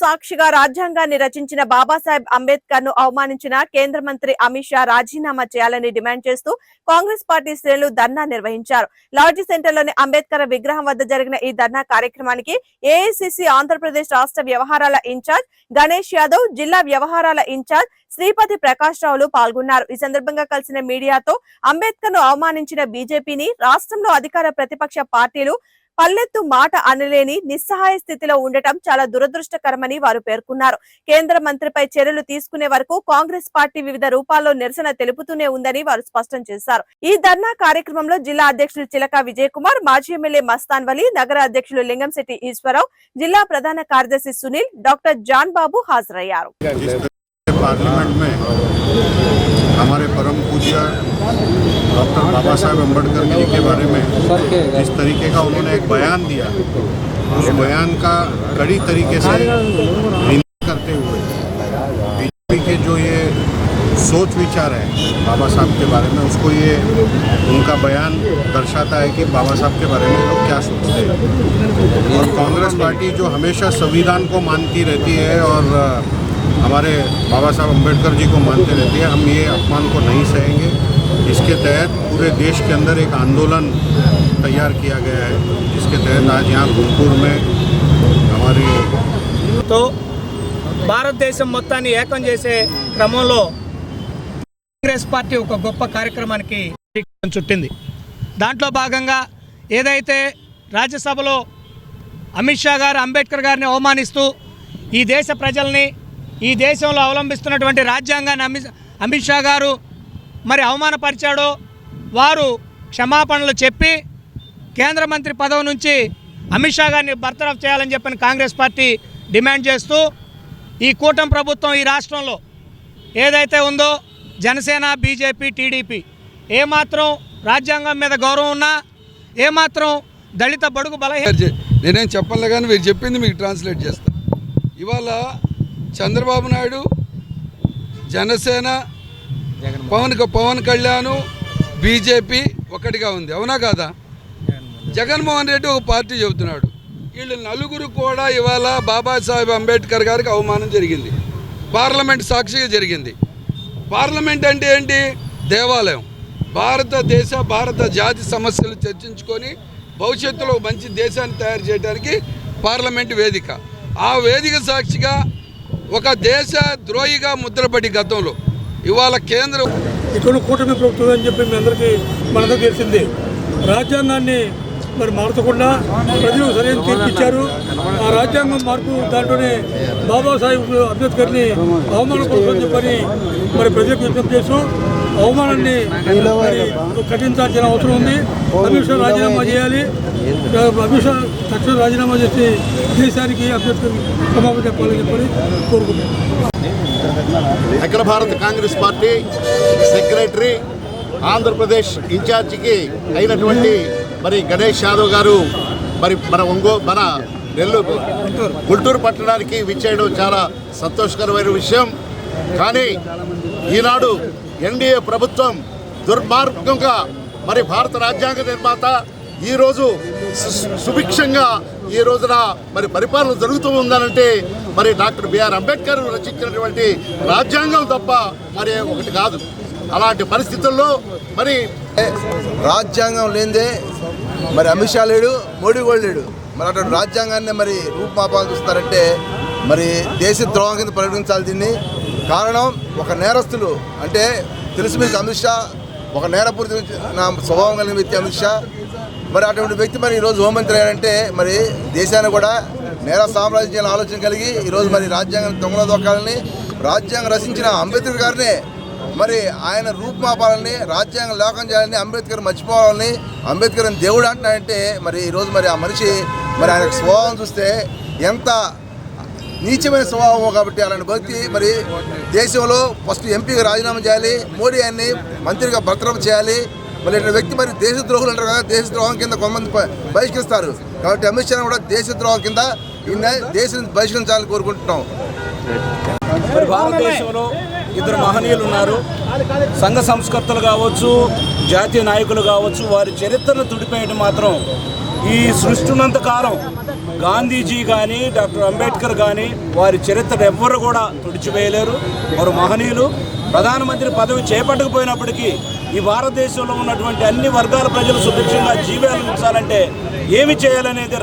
సాక్షిగా రాజ్యాంగాన్ని రచించిన బాబాసాహెబ్ అంబేద్కర్ను అవమానించిన కేంద్ర మంత్రి అమిత్ షా రాజీనామా చేయాలని డిమాండ్ చేస్తూ కాంగ్రెస్ పార్టీ శ్రేణులు ధర్నా నిర్వహించారు. లాడ్జీ సెంటర్లోని అంబేద్కర్ విగ్రహం వద్ద జరిగిన ఈ ధర్నా కార్యక్రమానికి ఏఐసిసి ఆంధ్రప్రదేశ్ రాష్ట్ర వ్యవహారాల ఇన్ఛార్జ్ గణేష్ యాదవ్ జిల్లా వ్యవహారాల ఇన్ఛార్జ్ శ్రీపతి ప్రకాష్ రావులు పాల్గొన్నారు. ఈ సందర్భంగా కలిసిన మీడియాతో అంబేద్కర్ను అవమానించిన బీజేపీని రాష్ట్రంలో అధికార ప్రతిపక్ష పార్టీలు పల్లెత్తు మాట అనలేని నిస్సహాయ స్థితిలో ఉండటం చాలా దురదృష్టకరమని వారు పేర్కొన్నారు. కేంద్ర మంత్రిపై చర్యలు తీసుకునే వరకు కాంగ్రెస్ పార్టీ వివిధ రూపాల్లో నిరసన తెలుపుతూనే ఉందని వారు స్పష్టం చేశారు. ఈ ధర్నా కార్యక్రమంలో జిల్లా అధ్యక్షులు చిలక విజయ్ కుమార్ మాజీ ఎమ్మెల్యే మస్తాన్ వలి నగర అధ్యక్షులు లింగంశెట్టి ఈశ్వరరావు జిల్లా ప్రధాన కార్యదర్శి సునీల్ డాక్టర్ జాన్ బాబు హాజరయ్యారు पार्लियामेंट में हमारे परम पूज्य डॉक्टर बाबा साहेब अंबेडकर जी के बारे में जिस तरीके का उन्होंने एक बयान दिया, उस बयान का कड़ी तरीके से निंदा करते हुए बीजेपी के जो ये सोच विचार है बाबा साहब के बारे में, उसको ये उनका बयान दर्शाता है कि बाबा साहब के बारे में लोग क्या सोचते हैं। और कांग्रेस पार्टी जो हमेशा संविधान को मानती रहती है और हमारे बाबा साहब अम्बेडकर जी को मानते रहती है हम ये अपमान को नहीं सहेंगे इसके तहत पूरे देश के अंदर एक आंदोलन तैयार किया गया है जिसके तहत आज यहाँ गुमपुर में हमारी తో భారతదేశం మొత్తాన్ని ఏకం చేసే క్రమంలో కాంగ్రెస్ పార్టీ ఒక గొప్ప కార్యక్రమానికి శ్రీకారం చుట్టింది దాంట్లో భాగంగా ఏదైతే రాజ్యసభలో అమిత్ షా గారు అంబేద్కర్ గారిని అవమానిస్తూ ఈ దేశ ప్రజల్ని ఈ దేశంలో అవలంబిస్తున్నటువంటి రాజ్యాంగాన్ని అమిత్ అమిత్ షా గారు మరి అవమానపరిచాడో వారు క్షమాపణలు చెప్పి కేంద్ర మంత్రి పదవి నుంచి అమిత్ షా గారిని బర్తరఫ్ చేయాలని చెప్పిన కాంగ్రెస్ పార్టీ డిమాండ్ చేస్తూ ఈ కూటమి ప్రభుత్వం ఈ రాష్ట్రంలో ఏదైతే ఉందో జనసేన బీజేపీ టీడీపీ ఏమాత్రం రాజ్యాంగం మీద గౌరవం ఉన్నా ఏమాత్రం దళిత బడుగు బలహీన నేనేం చెప్పలే కానీ మీరు చెప్పింది మీకు ట్రాన్స్లేట్ చేస్తాను ఇవాళ చంద్రబాబు నాయుడు జనసేన పవన్ పవన్ కళ్యాణ్ బీజేపీ ఒకటిగా ఉంది. అవునా కాదా? జగన్మోహన్ రెడ్డి. ఒక పార్టీ చెబుతున్నాడు. వీళ్ళు నలుగురు కూడా ఇవాళ బాబాసాహెబ్ అంబేద్కర్ గారికి అవమానం జరిగింది. పార్లమెంట్ సాక్షిగా జరిగింది. పార్లమెంట్ అంటే ఏంటి? దేవాలయం. భారతదేశ భారత జాతి సమస్యలు చర్చించుకొని భవిష్యత్తులో మంచి దేశాన్ని తయారు చేయడానికి పార్లమెంట్ వేదిక. ఆ వేదిక సాక్షిగా ఒక దేశ ద్రోహిగా ముద్రపడి గతంలో. ఇవాళ కేంద్రం ఇక్కడ కూటమి ప్రభుత్వం అని చెప్పి మీ అందరికీ మనందరికీ తెలిసింది. రాజ్యాంగాన్ని మరి మార్చకుండా ప్రజలు సరైన తీర్పు ఇచ్చారు ఆ రాజ్యాంగం మార్పు దాంట్లోనే బాబాసాహెబ్ అంబేద్కర్ని అవమానపడుతుందని చెప్పని మరి ప్రజలకు విజ్ఞప్తి చేస్తూ అవమానాన్ని కఠించాల్సిన అవసరం ఉంది. అమిత్ షా రాజీనామా చేయాలి. అమిత్ షా తక్షణ రాజీనామా చేసి దేశానికి అంబేద్కర్ క్షమాపణ చెప్పాలని చెప్పని కోరుకుంటున్నాను అఖిల భారత కాంగ్రెస్ పార్టీ సెక్రటరీ ఆంధ్రప్రదేశ్ ఇన్ఛార్జికి అయినటువంటి మరి గణేష్ యాదవ్ గారు మరి మన ఒంగో మన నెల్లూరు గుంటూరు పట్టణానికి విచ్చేయడం చాలా సంతోషకరమైన విషయం. కానీ ఈనాడు ఎన్డీఏ ప్రభుత్వం దుర్మార్గంగా మరి భారత రాజ్యాంగ నిర్మాత ఈరోజు సు- సుభిక్షంగా ఈ రోజున మరి పరిపాలన జరుగుతూ ఉందనంటే మరి డాక్టర్ బిఆర్ అంబేద్కర్ రచించినటువంటి రాజ్యాంగం తప్ప మరి ఒకటి కాదు. అలాంటి పరిస్థితుల్లో మరి రాజ్యాంగం లేనిదే మరి అమిత్ షా లేడు మోడీ కూడా లేడు. మరి అటువంటి రాజ్యాంగాన్ని మరి రూపుమాపాలు చూస్తారంటే మరి దేశ ద్రోహం కింద పరిగణించాలి దీన్ని. కారణం ఒక నేరస్తులు. అంటే తెలుసు మీకు అమిత్ షా ఒక నేరపూరిత నా స్వభావం కలిగిన వ్యక్తి అమిత్ షా. మరి అటువంటి వ్యక్తి మరి ఈరోజు హోంమంత్రి అయ్యారంటే మరి దేశాన్ని కూడా నేర సామ్రాజ్యం చేయాలని ఆలోచన కలిగి ఈరోజు మరి రాజ్యాంగం తొంగలో దొక్కాలని రాజ్యాంగం రచించిన అంబేద్కర్ గారిని మరి ఆయన రూపుమాపాలని రాజ్యాంగం లోకం చేయాలని అంబేద్కర్ మర్చిపోవాలని అంబేద్కర్ దేవుడు అంటున్నాడంటే మరి ఈరోజు మరి ఆ మనిషి మరి ఆయన స్వభావం చూస్తే ఎంత నీచమైన స్వభావం కాబట్టి అలాంటి భక్తి మరి దేశంలో ఫస్ట్ ఎంపీగా రాజీనామా చేయాలి మోడీ ఆయన్ని మంత్రిగా భర్తరఫ్ చేయాలి. మరి ఇటువంటి వ్యక్తి మరి దేశద్రోహులు అంటారు కదా దేశద్రోహం కింద కొంతమంది బహిష్కరిస్తారు. కాబట్టి అమిత్ షా కూడా దేశద్రోహం కింద ఈయన దేశం బహిష్కరించాలని కోరుకుంటున్నాం. మరి భారతదేశంలో ఇద్దరు మహనీయులు ఉన్నారు. సంఘ సంస్కర్తలు కావచ్చు జాతీయ నాయకులు కావచ్చు వారి చరిత్రను తుడిపేయడం మాత్రం ఈ సృష్టి కాలం గాంధీజీ కానీ డాక్టర్ అంబేద్కర్ కానీ వారి చరిత్ర ఎవ్వరు కూడా తుడిచివేయలేరు. వారు మహనీయులు. ప్రధానమంత్రి పదవి చేపట్టకపోయినప్పటికీ ఈ భారతదేశంలో ఉన్నటువంటి అన్ని వర్గాల ప్రజలు సుభిక్షంగా జీవాలు ఉంచాలంటే ఏమి చేయాలనేది